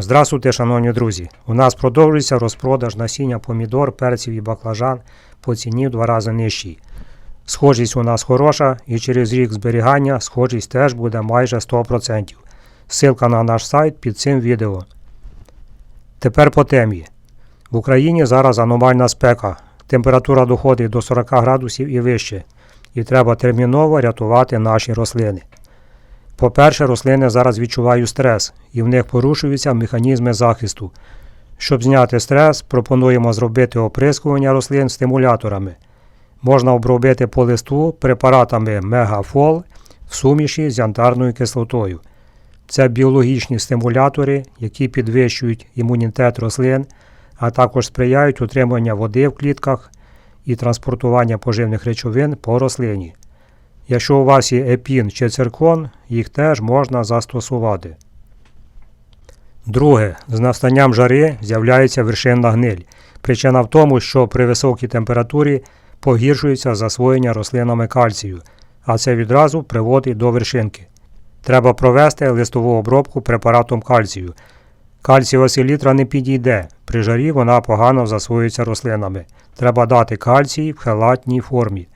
Здравствуйте, шановні друзі! У нас продовжується розпродаж насіння помідор, перців і баклажан по ціні в два рази нижчій. Схожість у нас хороша і через рік зберігання схожість теж буде майже 100%. Ссылка на наш сайт під цим відео. Тепер по темі. В Україні зараз аномальна спека. Температура доходить до 40 градусів і вище. І треба терміново рятувати наші рослини. По-перше, рослини зараз відчувають стрес, і в них порушуються механізми захисту. Щоб зняти стрес, пропонуємо зробити оприскування рослин стимуляторами. Можна обробити по листу препаратами Мегафол в суміші з янтарною кислотою. Це біологічні стимулятори, які підвищують імунітет рослин, а також сприяють утриманню води в клітках і транспортування поживних речовин по рослині. Якщо у вас є епін чи циркон, їх теж можна застосувати. Друге, з настанням жари з'являється вершинна гниль. Причина в тому, що при високій температурі погіршується засвоєння рослинами кальцію, а це відразу приводить до вершинки. Треба провести листову обробку препаратом кальцію. Кальцієва селітра не підійде. При жарі вона погано засвоюється рослинами. Треба дати кальцій в хелатній формі.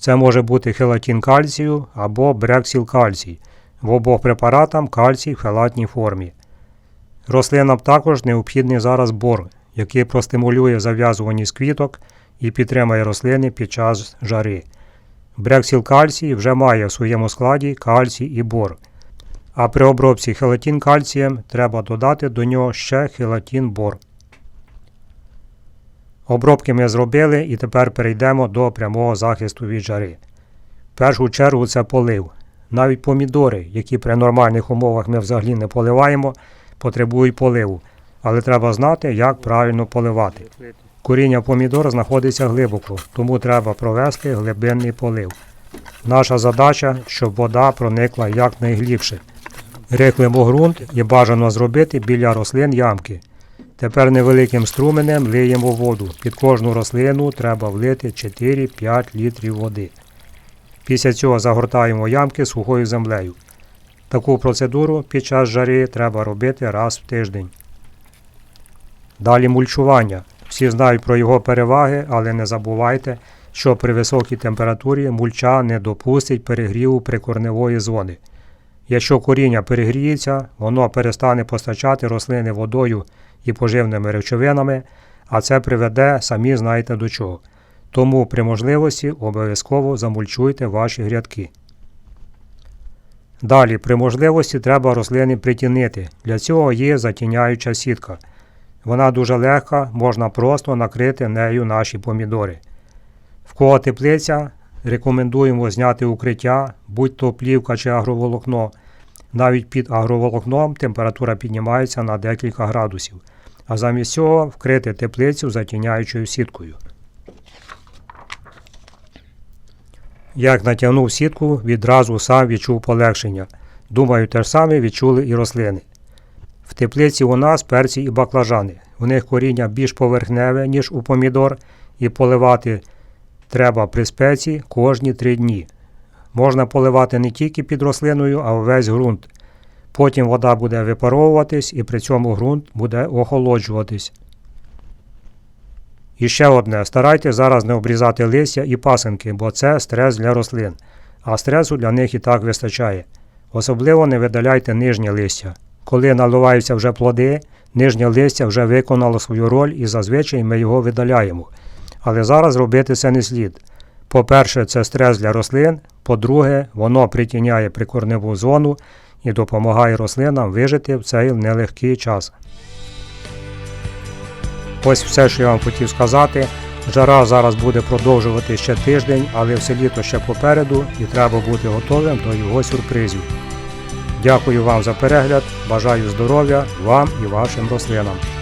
Це може бути хелатин кальцію або брексіл кальцій. В обох препаратам кальцій в хелатній формі. Рослинам також необхідний зараз бор, який простимулює зав'язуваність квіток і підтримує рослини під час жари. Брексіл кальцій вже має в своєму складі кальцій і бор. А при обробці хелатин кальцієм треба додати до нього ще хелатин бор. Обробки ми зробили і тепер перейдемо до прямого захисту від жари. В першу чергу це полив. Навіть помідори, які при нормальних умовах ми взагалі не поливаємо, потребують поливу, але треба знати, як правильно поливати. Коріння помідор знаходиться глибоко, тому треба провести глибинний полив. Наша задача, щоб вода проникла якнайглибше. Рихлимо ґрунт і бажано зробити біля рослин ямки. Тепер невеликим струменем лиємо воду. Під кожну рослину треба влити 4-5 літрів води. Після цього загортаємо ямки сухою землею. Таку процедуру під час жари треба робити раз в тиждень. Далі мульчування. Всі знають про його переваги, але не забувайте, що при високій температурі мульча не допустить перегріву прикорневої зони. Якщо коріння перегріється, воно перестане постачати рослини водою і поживними речовинами, а це приведе самі знаєте до чого. Тому при можливості обов'язково замульчуйте ваші грядки. Далі, при можливості треба рослини притінити. Для цього є затіняюча сітка. Вона дуже легка, можна просто накрити нею наші помідори. В кого теплиця, рекомендуємо зняти укриття, будь то плівка чи агроволокно. Навіть під агроволокном температура піднімається на декілька градусів, а замість цього вкрити теплицю затіняючою сіткою. Як натягнув сітку, відразу сам відчув полегшення. Думаю, те ж саме відчули і рослини. В теплиці у нас перці і баклажани. У них коріння більш поверхневе, ніж у помідор, і поливати треба при спеці кожні три дні. Можна поливати не тільки під рослиною, а весь ґрунт. Потім вода буде випаровуватись і при цьому ґрунт буде охолоджуватись. І ще одне: старайтесь зараз не обрізати листя і пасинки, бо це стрес для рослин, а стресу для них і так вистачає. Особливо не видаляйте нижнє листя. Коли наливаються вже плоди, нижнє листя вже виконало свою роль і зазвичай ми його видаляємо. Але зараз робити це не слід. По-перше, це стрес для рослин, по-друге, воно притіняє прикорневу зону і допомагає рослинам вижити в цей нелегкий час. Ось все, що я вам хотів сказати. Жара зараз буде продовжувати ще тиждень, але все літо ще попереду і треба бути готовим до його сюрпризів. Дякую вам за перегляд, бажаю здоров'я вам і вашим рослинам.